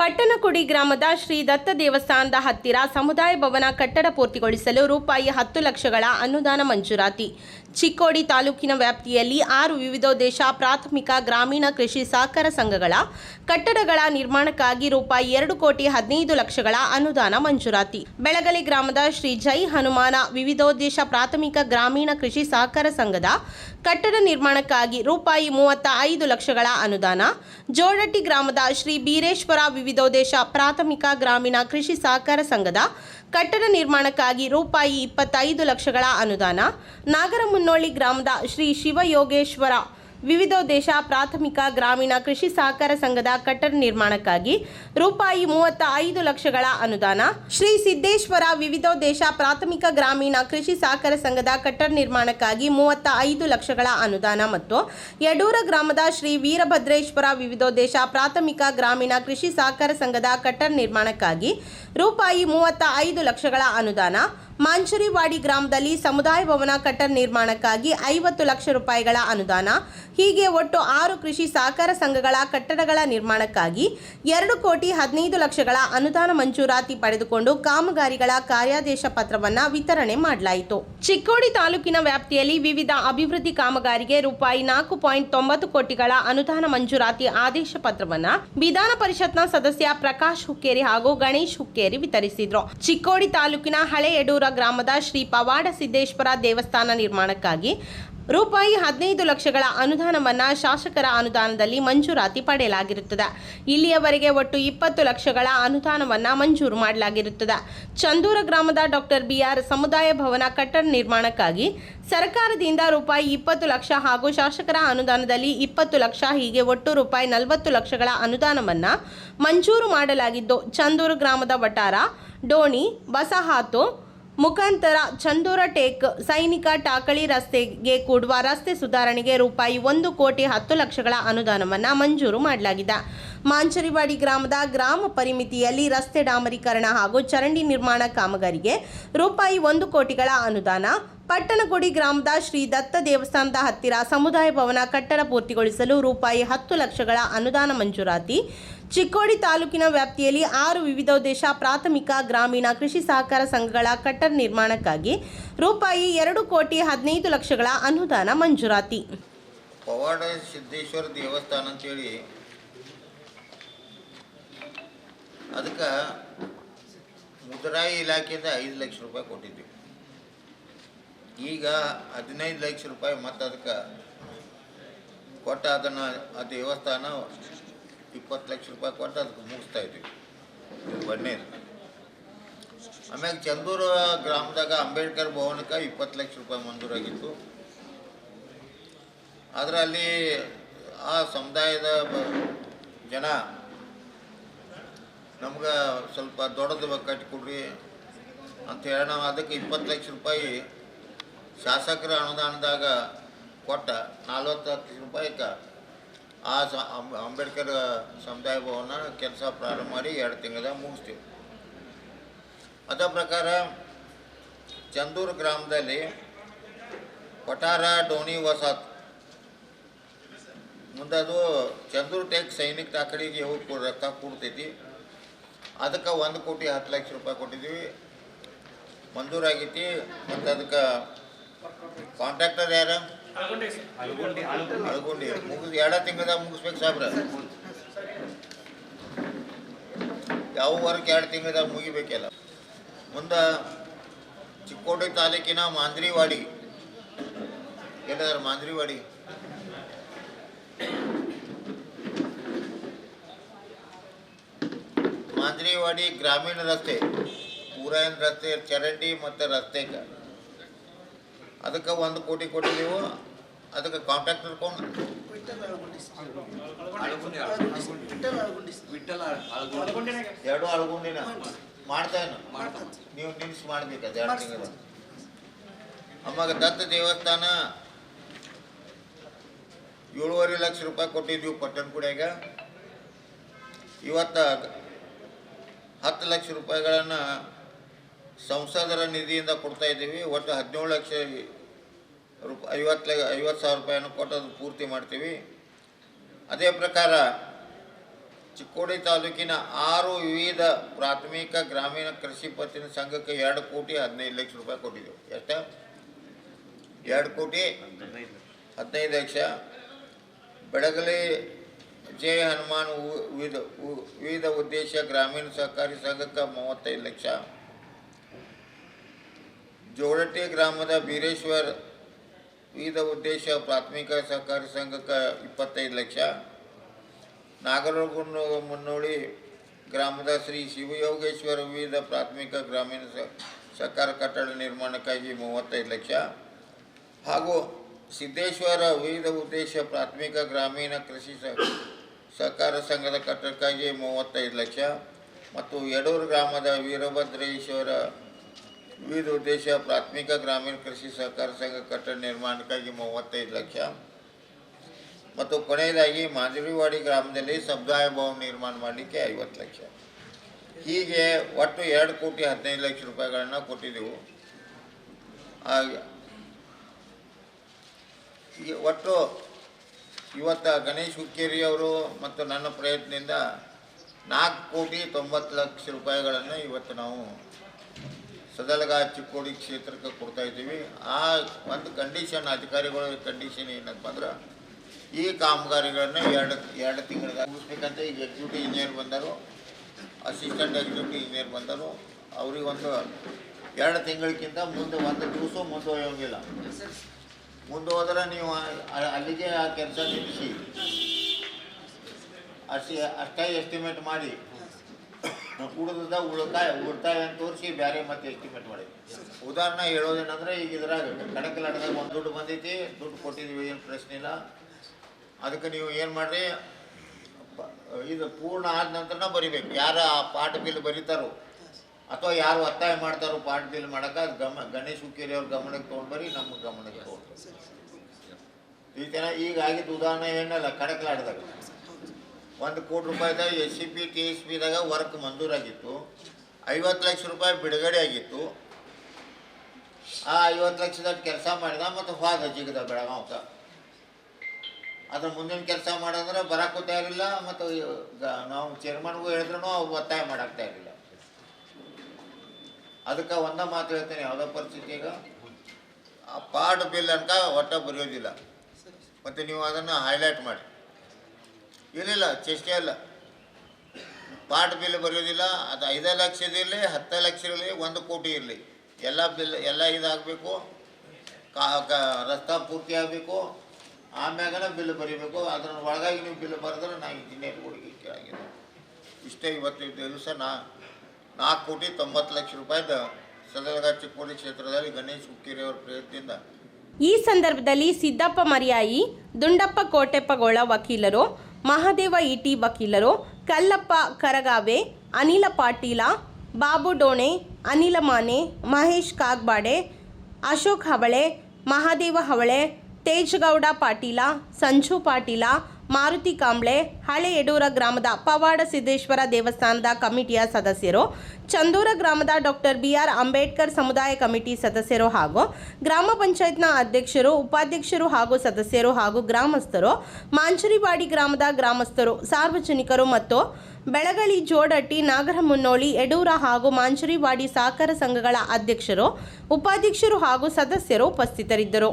ಪಟ್ಟಣಕುಡಿ ಗ್ರಾಮದ ಶ್ರೀ ದತ್ತ ದೇವಸ್ಥಾನದ ಹತ್ತಿರ ಸಮುದಾಯ ಭವನ ಕಟ್ಟಡ ಪೂರ್ತಿಗೊಳಿಸಲು ರೂಪಾಯಿ ಹತ್ತು ಲಕ್ಷಗಳ ಅನುದಾನ ಮಂಜೂರಾತಿ. ಚಿಕ್ಕೋಡಿ ತಾಲೂಕಿನ ವ್ಯಾಪ್ತಿಯಲ್ಲಿ ಆರು ವಿವಿಧೋದ್ದೇಶ ಪ್ರಾಥಮಿಕ ಗ್ರಾಮೀಣ ಕೃಷಿ ಸಹಕಾರ ಸಂಘಗಳ ಕಟ್ಟಡಗಳ ನಿರ್ಮಾಣಕ್ಕಾಗಿ ರೂಪಾಯಿ ಎರಡು ಕೋಟಿ ಹದಿನೈದು ಲಕ್ಷಗಳ ಅನುದಾನ ಮಂಜೂರಾತಿ. ಬೆಳಗಲಿ ಗ್ರಾಮದ ಶ್ರೀ ಜೈ ಹನುಮಾನ ವಿವಿಧೋದ್ದೇಶ ಪ್ರಾಥಮಿಕ ಗ್ರಾಮೀಣ ಕೃಷಿ ಸಹಕಾರ ಸಂಘದ ಕಟ್ಟಡ ನಿರ್ಮಾಣಕ್ಕಾಗಿ ರೂಪಾಯಿ ಮೂವತ್ತ ಐದು ಲಕ್ಷಗಳ ಅನುದಾನ. ಜೋಡಟ್ಟಿ ಗ್ರಾಮದ ಶ್ರೀ ಬೀರೇಶ್ವರ ವಿವಿಧೋದ್ದೇಶ ಪ್ರಾಥಮಿಕ ಗ್ರಾಮೀಣ ಕೃಷಿ ಸಹಕಾರ ಸಂಘದ ಕಟ್ಟಡ ನಿರ್ಮಾಣಕ್ಕಾಗಿ ರೂಪಾಯಿ ಇಪ್ಪತ್ತೈದು ಲಕ್ಷಗಳ ಅನುದಾನ ನಾಗರಮುನ್ನೋಳಿ ಗ್ರಾಮದ ಶ್ರೀ ಶಿವಯೋಗೇಶ್ವರ ವಿವಿಧೋದ್ದೇಶ ಪ್ರಾಥಮಿಕ ಗ್ರಾಮೀಣ ಕೃಷಿ ಸಹಕಾರ ಸಂಘದ ಕಟ್ಟಡ ನಿರ್ಮಾಣಕ್ಕಾಗಿ ರೂಪಾಯಿ ಮೂವತ್ತ ಐದು ಲಕ್ಷಗಳ ಅನುದಾನ. ಶ್ರೀ ಸಿದ್ದೇಶ್ವರ ವಿವಿಧೋದ್ದೇಶ ಪ್ರಾಥಮಿಕ ಗ್ರಾಮೀಣ ಕೃಷಿ ಸಹಕಾರ ಸಂಘದ ಕಟ್ಟಡ ನಿರ್ಮಾಣಕ್ಕಾಗಿ ಮೂವತ್ತ ಐದು ಲಕ್ಷಗಳ ಅನುದಾನ ಮತ್ತು ಯಡೂರ ಗ್ರಾಮದ ಶ್ರೀ ವೀರಭದ್ರೇಶ್ವರ ವಿವಿಧೋದ್ದೇಶ ಪ್ರಾಥಮಿಕ ಗ್ರಾಮೀಣ ಕೃಷಿ ಸಹಕಾರ ಸಂಘದ ಕಟ್ಟಡ ನಿರ್ಮಾಣಕ್ಕಾಗಿ ರೂಪಾಯಿ ಮೂವತ್ತ ಐದು ಲಕ್ಷಗಳ ಅನುದಾನ. ಮಾಂಚರಿವಾಡಿ ಗ್ರಾಮದಲ್ಲಿ ಸಮುದಾಯ ಭವನ ಕಟ್ಟಡ ನಿರ್ಮಾಣಕ್ಕಾಗಿ ಐವತ್ತು ಲಕ್ಷ ರೂಪಾಯಿಗಳ ಅನುದಾನ, ಹೀಗೆ ಒಟ್ಟು ಆರು ಕೃಷಿ ಸಹಕಾರ ಸಂಘಗಳ ಕಟ್ಟಡಗಳ ನಿರ್ಮಾಣಕ್ಕಾಗಿ ಎರಡು ಕೋಟಿ ಹದಿನೈದು ಲಕ್ಷಗಳ ಅನುದಾನ ಮಂಜೂರಾತಿ ಪಡೆದುಕೊಂಡು ಕಾಮಗಾರಿಗಳ ಕಾರ್ಯಾದೇಶ ಪತ್ರವನ್ನು ವಿತರಣೆ ಮಾಡಲಾಯಿತು. ಚಿಕ್ಕೋಡಿ ತಾಲೂಕಿನ ವ್ಯಾಪ್ತಿಯಲ್ಲಿ ವಿವಿಧ ಅಭಿವೃದ್ಧಿ ಕಾಮಗಾರಿಗೆ ರೂಪಾಯಿ ನಾಲ್ಕು ಪಾಯಿಂಟ್ ತೊಂಬತ್ತು ಕೋಟಿಗಳ ಅನುದಾನ ಮಂಜೂರಾತಿ ಆದೇಶ ಪತ್ರವನ್ನು ವಿಧಾನ ಪರಿಷತ್ನ ಸದಸ್ಯ ಪ್ರಕಾಶ್ ಹುಕ್ಕೇರಿ ಹಾಗೂ ಗಣೇಶ್ ಹುಕ್ಕೇರಿ ವಿತರಿಸಿದ್ರು. ಚಿಕ್ಕೋಡಿ ತಾಲೂಕಿನ ಹಳೆ ಯಡೂರ ಗ್ರಾಮದ ಶ್ರೀ ಪವಾಡ ಸಿದ್ದೇಶ್ವರ ದೇವಸ್ಥಾನ ನಿರ್ಮಾಣಕ್ಕಾಗಿ ರೂಪಾಯಿ ಹದಿನೈದು ಲಕ್ಷಗಳ ಅನುದಾನವನ್ನು ಶಾಸಕರ ಅನುದಾನದಲ್ಲಿ ಮಂಜೂರಾತಿ ಪಡೆಯಲಾಗಿರುತ್ತದೆ. ಇಲ್ಲಿಯವರೆಗೆ ಒಟ್ಟು ಇಪ್ಪತ್ತು ಲಕ್ಷಗಳ ಅನುದಾನವನ್ನು ಮಂಜೂರು ಮಾಡಲಾಗಿರುತ್ತದೆ. ಚಂದೂರ ಗ್ರಾಮದ ಡಾಕ್ಟರ್ ಬಿಆರ್ ಸಮುದಾಯ ಭವನ ಕಟ್ಟಡ ನಿರ್ಮಾಣಕ್ಕಾಗಿ ಸರ್ಕಾರದಿಂದ ರೂಪಾಯಿ ಇಪ್ಪತ್ತು ಲಕ್ಷ ಹಾಗೂ ಶಾಸಕರ ಅನುದಾನದಲ್ಲಿ ಇಪ್ಪತ್ತು ಲಕ್ಷ ಹೀಗೆ ಒಟ್ಟು ರೂಪಾಯಿ ನಲವತ್ತು ಲಕ್ಷಗಳ ಅನುದಾನವನ್ನು ಮಂಜೂರು ಮಾಡಲಾಗಿದ್ದು, ಚಂದೂರು ಗ್ರಾಮದ ವಟಾರ ಡೋಣಿ, ಬಸಹಾತು ಮುಖಾಂತರ ಚಂದೂರ ಟೇಕ್, ಸೈನಿಕ ಟಾಕಳಿ ರಸ್ತೆಗೆ ಕೂಡುವ ರಸ್ತೆ ಸುಧಾರಣೆಗೆ ರೂಪಾಯಿ ಒಂದು ಕೋಟಿ ಹತ್ತು ಲಕ್ಷಗಳ ಅನುದಾನವನ್ನು ಮಂಜೂರು ಮಾಡಲಾಗಿದೆ. ಮಾಂಚರಿವಾಡಿ ಗ್ರಾಮದ ಗ್ರಾಮ ಪರಿಮಿತಿಯಲ್ಲಿ ರಸ್ತೆ ಡಾಮರೀಕರಣ ಹಾಗೂ ಚರಂಡಿ ನಿರ್ಮಾಣ ಕಾಮಗಾರಿಗೆ ರೂಪಾಯಿ ಒಂದು ಕೋಟಿಗಳ ಅನುದಾನ ಪಟ್ಟಣಗುಡಿ ಗ್ರಾಮದ ಶ್ರೀ ದತ್ತ ದೇವಸ್ಥಾನದ ಹತ್ತಿರ ಸಮುದಾಯ ಭವನ ಕಟ್ಟಡ ಪೂರ್ತಿಗೊಳಿಸಲು ರೂಪಾಯಿ ಹತ್ತು ಲಕ್ಷಗಳ ಅನುದಾನ ಮಂಜೂರಾತಿ. ಚಿಕ್ಕೋಡಿ ತಾಲೂಕಿನ ವ್ಯಾಪ್ತಿಯಲ್ಲಿ ಆರು ದೇಶ ಪ್ರಾಥಮಿಕ, ಗ್ರಾಮೀಣ ಕೃಷಿ ಸಹಕಾರ ಸಂಘಗಳ ಕಟ್ಟಡ ನಿರ್ಮಾಣಕ್ಕಾಗಿ ರೂಪಾಯಿ ಎರಡು ಕೋಟಿ ಹದಿನೈದು ಲಕ್ಷಗಳ ಅನುದಾನ ಮಂಜೂರಾತಿ. ಪವಾಡ ಸಿದ್ದೇಶ್ವರ ದೇವಸ್ಥಾನ ಅಂತೇಳಿ. ಅದಕ್ಕೆ ಮುದ್ರಾಯಿ ಇಲಾಖೆಯಿಂದ ಐದು ಲಕ್ಷ ರೂಪಾಯಿ ಕೊಟ್ಟಿದ್ವಿ. ಈಗ ಹದಿನೈದು ಲಕ್ಷ ರೂಪಾಯಿ ಮತ್ತು ಅದಕ್ಕೆ ಕೊಟ್ಟ ಅದನ್ನು ಆ ದೇವಸ್ಥಾನ ಇಪ್ಪತ್ತು ಲಕ್ಷ ರೂಪಾಯಿ ಕೊಟ್ಟು ಅದಕ್ಕೆ ಮುಗಿಸ್ತಾ ಇದ್ದೀವಿ ಇದು ಆಮೇಲೆ ಆಮ್ಯಾಗ ಚಂದೂರು ಗ್ರಾಮದಾಗ ಅಂಬೇಡ್ಕರ್ ಭವನಕ್ಕೆ ಇಪ್ಪತ್ತು ಲಕ್ಷ ರೂಪಾಯಿ ಮಂಜೂರಾಗಿತ್ತು ಆದರೆ ಅಲ್ಲಿ ಆ ಸಮುದಾಯದ ಜನ ನಮ್ಗೆ ಸ್ವಲ್ಪ ದೊಡ್ಡದು ಕಟ್ಟಿಕೊಡ್ರಿ ಅಂತ ಹೇಳಿ ನಾವು ಅದಕ್ಕೆ ಇಪ್ಪತ್ತು ಲಕ್ಷ ರೂಪಾಯಿ ಶಾಸಕರ ಅನುದಾನದಾಗ ಕೊಟ್ಟ ನಲ್ವತ್ತು ಲಕ್ಷ ರೂಪಾಯಿಗೆ ಆ ಸ ಅಂಬ್- ಅಂಬೇಡ್ಕರ್ ಸಮುದಾಯ ಭವನ ಕೆಲಸ ಪ್ರಾರಂಭ ಮಾಡಿ ಎರಡು ತಿಂಗಳದಾಗ ಮುಗಿಸ್ತೀವಿ. ಅದ ಪ್ರಕಾರ ಚಂದೂರು ಗ್ರಾಮದಲ್ಲಿ ಕೊಠಾರ ಡೋಣಿ ವಸತ್ ಮುಂದದು ಚಂದೂರು ಟೇಕ್ ಸೈನಿಕ ತಾಕಡಿಗೆ ಹೋಗಿ ರೊಕ್ಕ ಕೊಡ್ತೈತಿ. ಅದಕ್ಕೆ ಒಂದು ಕೋಟಿ ಹತ್ತು ಲಕ್ಷ ರೂಪಾಯಿ ಕೊಟ್ಟಿದ್ದೀವಿ. ಮಂಜೂರಾಗೈತಿ. ಮತ್ತು ಅದಕ್ಕೆ ಕಾಂಟ್ರಾಕ್ಟರ್ ಯಾರ? ಅಳ್ಕೊಂಡಿ ಮುಗಿದು ಎರಡ ತಿಂಗಳದಾಗ ಮುಗಿಸ್ಬೇಕು ಸಾಬ್ರ ಯಾವ ವರ್ಕ್ ಎರಡು ತಿಂಗಳದಾಗ ಮುಗಿಬೇಕಲ್ಲ? ಮುಂದೆ ಚಿಕ್ಕೋಡಿ ತಾಲೂಕಿನ ಮಾಂದ್ರಿವಾಡಿ. ಎಲ್ಲದಾರ ಮಾಂದ್ರಿವಾಡಿ? ಮಾಂದ್ರಿವಾಡಿ ಗ್ರಾಮೀಣ ರಸ್ತೆ ಪೂರಾಯನ್ ರಸ್ತೆ ಚರಂಡಿ ಮತ್ತು ರಸ್ತೆಗೆ ಅದಕ್ಕೆ ಒಂದು ಕೋಟಿ ಕೊಟ್ಟಿದ್ದೀವು ಅದಕ್ಕೆ ಕಾಂಟ್ಯಾಕ್ಟ್ ಕೊಂಡು ವಿಠಲ ಆಳ್ಗೊಂಡಿ ಎರಡು ಅಳ್ಗೊಂಡಿನ. ಮಾಡ್ತಾ ನೀವು ನಿಮ್ಸ್ ಮಾಡ್ಬೇಕು ಅದು ಎರಡು ತಿಂಗಳು. ದತ್ತ ದೇವಸ್ಥಾನ ಏಳುವರೆ ಲಕ್ಷ ರೂಪಾಯಿ ಕೊಟ್ಟಿದ್ವಿ ಪಟ್ಟಣಕುಡಿಯಾಗ ಇವತ್ತು ಹತ್ತು ಲಕ್ಷ ರೂಪಾಯಿಗಳನ್ನು ಸಂಸದರ ನಿಧಿಯಿಂದ ಕೊಡ್ತಾ ಇದ್ದೀವಿ. ಒಟ್ಟು ಹದಿನೇಳು ಲಕ್ಷ ರೂಪ ಐವತ್ತು ಐವತ್ತು ಸಾವಿರ ರೂಪಾಯಿಯನ್ನು ಕೊಟ್ಟು ಪೂರ್ತಿ ಮಾಡ್ತೀವಿ. ಅದೇ ಪ್ರಕಾರ ಚಿಕ್ಕೋಡಿ ತಾಲೂಕಿನ ಆರು ವಿವಿಧ ಪ್ರಾಥಮಿಕ ಗ್ರಾಮೀಣ ಕೃಷಿ ಪತ್ತಿನ ಸಂಘಕ್ಕೆ ಎರಡು ಕೋಟಿ ಹದಿನೈದು ಲಕ್ಷ ರೂಪಾಯಿ ಕೊಟ್ಟಿದ್ದೆವು ಎಷ್ಟು? ಎರಡು ಕೋಟಿ ಹದಿನೈದು ಲಕ್ಷ. ಬೆಳಗಲಿ ಜೆ ಹನುಮಾನ್ ವಿವಿಧ ವಿವಿಧ ಉದ್ದೇಶ ಗ್ರಾಮೀಣ ಸಹಕಾರಿ ಸಂಘಕ್ಕೆ ಮೂವತ್ತೈದು ಲಕ್ಷ. ಜೋಡಟ್ಟಿ ಗ್ರಾಮದ ಬೀರೇಶ್ವರ್ ವಿವಿಧ ಉದ್ದೇಶ, ಪ್ರಾಥಮಿಕ ಸಹಕಾರಿ ಸಂಘಕ್ಕೆ ಇಪ್ಪತ್ತೈದು ಲಕ್ಷ. ನಾಗರಗುಂಡು ಮುನ್ನೋಳಿ ಗ್ರಾಮದ ಶ್ರೀ ಶಿವಯೋಗೇಶ್ವರ ವಿವಿಧ ಪ್ರಾಥಮಿಕ ಗ್ರಾಮೀಣ ಸಹಕಾರ ಕಟ್ಟಡ ನಿರ್ಮಾಣಕ್ಕಾಗಿ ಮೂವತ್ತೈದು ಲಕ್ಷ. ಹಾಗೂ ಸಿದ್ದೇಶ್ವರ ವಿವಿಧ ಉದ್ದೇಶ, ಪ್ರಾಥಮಿಕ ಗ್ರಾಮೀಣ ಕೃಷಿ ಸಹಕಾರ ಸಂಘದ ಕಟ್ಟಡಕ್ಕಾಗಿ ಮೂವತ್ತೈದು ಲಕ್ಷ. ಮತ್ತು ಯಡೂರು ಗ್ರಾಮದ ವೀರಭದ್ರೇಶ್ವರ ವಿವಿಧ ಉದ್ದೇಶ, ಪ್ರಾಥಮಿಕ ಗ್ರಾಮೀಣ ಕೃಷಿ ಸಹಕಾರ ಸಂಘ ಕಟ್ಟಡ ನಿರ್ಮಾಣಕ್ಕಾಗಿ ಮೂವತ್ತೈದು ಲಕ್ಷ. ಮತ್ತು ಕೊನೆಯದಾಗಿ ಮಾದರಿವಾಡಿ ಗ್ರಾಮದಲ್ಲಿ ಸಮುದಾಯ ಭವನ ನಿರ್ಮಾಣ ಮಾಡಲಿಕ್ಕೆ ಐವತ್ತು ಲಕ್ಷ. ಹೀಗೆ ಒಟ್ಟು ಎರಡು ಕೋಟಿ ಹದಿನೈದು ಲಕ್ಷ ರೂಪಾಯಿಗಳನ್ನು ಕೊಟ್ಟಿದ್ದೆವು. ಆ- ಈ ಒಟ್ಟು ಇವತ್ತು ಗಣೇಶ್ ಹುಕ್ಕೇರಿ ಅವರು ಮತ್ತು ನನ್ನ ಪ್ರಯತ್ನದಿಂದ ನಾಲ್ಕು ಕೋಟಿ ತೊಂಬತ್ತು ಲಕ್ಷ ರೂಪಾಯಿಗಳನ್ನು ಇವತ್ತು ನಾವು ಸದಲಗ ಚಿಕ್ಕೋಡಿ ಕ್ಷೇತ್ರಕ್ಕೆ ಕೊಡ್ತಾ ಇದ್ದೀವಿ. ಆ ಒಂದು ಕಂಡೀಷನ್ ಅಧಿಕಾರಿಗಳ ಕಂಡೀಷನ್ ಏನಪ್ಪ ಅಂದ್ರೆ ಈ ಕಾಮಗಾರಿಗಳನ್ನ ಎರಡು ಎರಡು ತಿಂಗಳಿಗೆ ಮುಗಿಸ್ಬೇಕಂತ ಈಗ ಎಕ್ಸಿಕ್ಯೂಟಿವ್ ಇಂಜಿನಿಯರ್ ಬಂದರು ಅಸಿಸ್ಟೆಂಟ್ ಎಕ್ಸಿಕ್ಯೂಟಿವ್ ಇಂಜಿನಿಯರ್ ಬಂದರು. ಅವ್ರಿಗೊಂದು ಎರಡು ತಿಂಗಳಿಗಿಂತ ಮುಂದೆ ಒಂದು ದಿವಸ ಮುಂದೆ ಹೋಗೋಂಗಿಲ್ಲ ಮುಂದೆ ಹೋದ್ರೆ ನೀವು ಅಲ್ಲಿಗೆ ಆ ಕೆಲಸ ನಿಲ್ಲಿಸಿ. ಅಷ್ಟೇ ಅಷ್ಟೇ ಎಸ್ಟಿಮೇಟ್ ಮಾಡಿ. ಉಳಿದ ಉಳಿತಾಯ ಉಳ್ತಾಯ ಅಂತ ತೋರಿಸಿ ಬೇರೆ ಮತ್ತೆ ಎಸ್ಟಿಮೇಟ್ ಮಾಡಿ ಉದಾಹರಣೆ ಹೇಳೋದೇನಂದ್ರೆ ಈಗ ಇದ್ರಾಗ ಕಡಕಲಾಟದಾಗ ಒಂದು ದುಡ್ಡು ಬಂದೈತಿ, ದುಡ್ಡು ಕೊಟ್ಟಿದ್ದೀವಿ ಏನು ಪ್ರಶ್ನೆ ಇಲ್ಲ. ಅದಕ್ಕೆ ನೀವು ಏನು ಮಾಡಿರಿ ಇದು ಪೂರ್ಣ ಆದ ನಂತರನ ಬರಿಬೇಕು. ಯಾರು ಆ ಪಾಠ ಬಿಲ್ ಬರೀತಾರೋ ಅಥವಾ ಯಾರು ಒತ್ತಾಯ ಮಾಡ್ತಾರೋ ಪಾಟ್ ಬಿಲ್ ಮಾಡೋಕೆ ಗಮ ಗಣೇಶ್ ಹುಕ್ಕೇರಿ ಅವ್ರ ಗಮನಕ್ಕೆ ತೊಗೊಂಡು ಬರೀ, ನಮ್ಮ ಗಮನಕ್ಕೆ ತೊಗೊಂಡು ಈ ಥರ ಈಗ ಆಗಿದ್ದು ಉದಾಹರಣೆ ಏನಲ್ಲ ಕಡಕಲಾಟದಾಗ ಒಂದು ಕೋಟಿ ರೂಪಾಯಿದಾಗ S C P T S ಪಿದಾಗ work ಮಂಜೂರಾಗಿತ್ತು. ಐವತ್ತು ಲಕ್ಷ ರೂಪಾಯಿ ಬಿಡುಗಡೆ ಆಗಿತ್ತು. ಆ ಐವತ್ತು ಲಕ್ಷದಾಗ ಕೆಲಸ ಮಾಡಿದ ಮತ್ತು ಹೋದ ಜಿಗದ ಬೆಳಗಾವ್ಕ ಅದ್ರ ಮುಂದಿನ ಕೆಲಸ ಮಾಡಂದ್ರೆ ಬರೋಕ್ಕೂ ತಯಾರಿಲ್ಲ ಮತ್ತು ನಾವು ಚೇರ್ಮನ್ಗೂ ಹೇಳಿದ್ರು ಅವು ಒತ್ತಾಯ ಮಾಡಕ್ಕೆ ತಯಾರಿಲ್ಲ ಅದಕ್ಕೆ ಒಂದ ಮಾತು ಹೇಳ್ತೇನೆ, ಯಾವುದೋ ಪರಿಸ್ಥಿತಿಗೆ ಆ ಪಾರ್ಟ್ ಬಿಲ್ ಅಂತ ಒಟ್ಟ ಬರೆಯೋದಿಲ್ಲ. ಮತ್ತು ನೀವು ಅದನ್ನು ಹೈಲೈಟ್ ಮಾಡಿ. ಇರಲಿಲ್ಲ, ಚೇಷ್ಟೆ ಇಲ್ಲ. ಪಾಟ್ ಬಿಲ್ ಬರೆಯೋದಿಲ್ಲ, ಅದು ಐದು ಲಕ್ಷದಿರಲಿ ಹತ್ತು ಲಕ್ಷ ಇರಲಿ, ಒಂದು ಕೋಟಿ ಇರಲಿ. ಎಲ್ಲ ಬಿಲ್, ಎಲ್ಲ ಇದಾಗಬೇಕು ರಸ್ತಾ ಪೂರ್ತಿ ಆಗಬೇಕು, ಆಮ್ಯಾಗನ ಬಿಲ್ ಬರೀಬೇಕು ಅದ್ರ ಒಳಗಾಗಿ ನೀವು ಬಿಲ್ ಬರೆದ್ರೆ ನಾ ಇಂಜಿನಿಯರ್ ಹುಡುಗಿ ಇಷ್ಟೇ ಇವತ್ತು ದಿವಸ ನಾ, ನಾಲ್ಕು ಕೋಟಿ ತೊಂಬತ್ತು ಲಕ್ಷ ರೂಪಾಯಿದ ಸದಲಗ ಚಿಕ್ಕೋಡಿ ಕ್ಷೇತ್ರದಲ್ಲಿ ಗಣೇಶ್ ಹುಕ್ಕೇರಿ ಅವರ ಪ್ರಯತ್ನದಿಂದ ಈ ಸಂದರ್ಭದಲ್ಲಿ ಸಿದ್ದಪ್ಪ ಮರಿಯಾಯಿ, ದುಂಡಪ್ಪ ಕೋಟೆಪ್ಪಗೋಳ ವಕೀಲರು ಮಹಾದೇವ ಇಟಿ ವಕೀಲರು ಕಲ್ಲಪ್ಪ ಕರಗಾವೆ, ಅನಿಲ ಪಾಟೀಲ, ಬಾಬು ಡೋಣೆ, ಅನಿಲ ಮಾನೆ, ಮಹೇಶ್ ಕಾಗ್ಬಾಡೆ, ಅಶೋಕ್ ಹವಳೆ ಮಹಾದೇವ ಹವಳೆ ತೇಜ್ಗೌಡ ಪಾಟೀಲ, ಸಂಜು ಪಾಟೀಲ ಮಾರುತಿ ಕಾಂಬ್ಳೆ, ಹಳೆ ಯಡೂರ ಗ್ರಾಮದ ಪವಾಡ ಸಿದ್ದೇಶ್ವರ ದೇವಸ್ಥಾನದ ಕಮಿಟಿಯ ಸದಸ್ಯರು, ಚಂದೂರ ಗ್ರಾಮದ ಡಾಕ್ಟರ್ ಬಿ ಆರ್ ಅಂಬೇಡ್ಕರ್ ಸಮುದಾಯ ಕಮಿಟಿ ಸದಸ್ಯರು ಹಾಗೂ ಗ್ರಾಮ ಪಂಚಾಯತ್ನ ಅಧ್ಯಕ್ಷರು, ಉಪಾಧ್ಯಕ್ಷರು ಹಾಗೂ ಸದಸ್ಯರು ಹಾಗೂ ಗ್ರಾಮಸ್ಥರು, ಮಾಂಚರಿವಾಡಿ ಗ್ರಾಮದ ಗ್ರಾಮಸ್ಥರು, ಸಾರ್ವಜನಿಕರು ಮತ್ತು ಬೆಳಗಲಿ ಜೋಡಟ್ಟಿ, ನಾಗರಮುನ್ನೋಳಿ, ಯಡೂರ ಹಾಗೂ ಮಾಂಚರಿವಾಡಿ ಸಹಕಾರ ಸಂಘಗಳ ಅಧ್ಯಕ್ಷರು, ಉಪಾಧ್ಯಕ್ಷರು ಹಾಗೂ ಸದಸ್ಯರು ಉಪಸ್ಥಿತರಿದ್ದರು.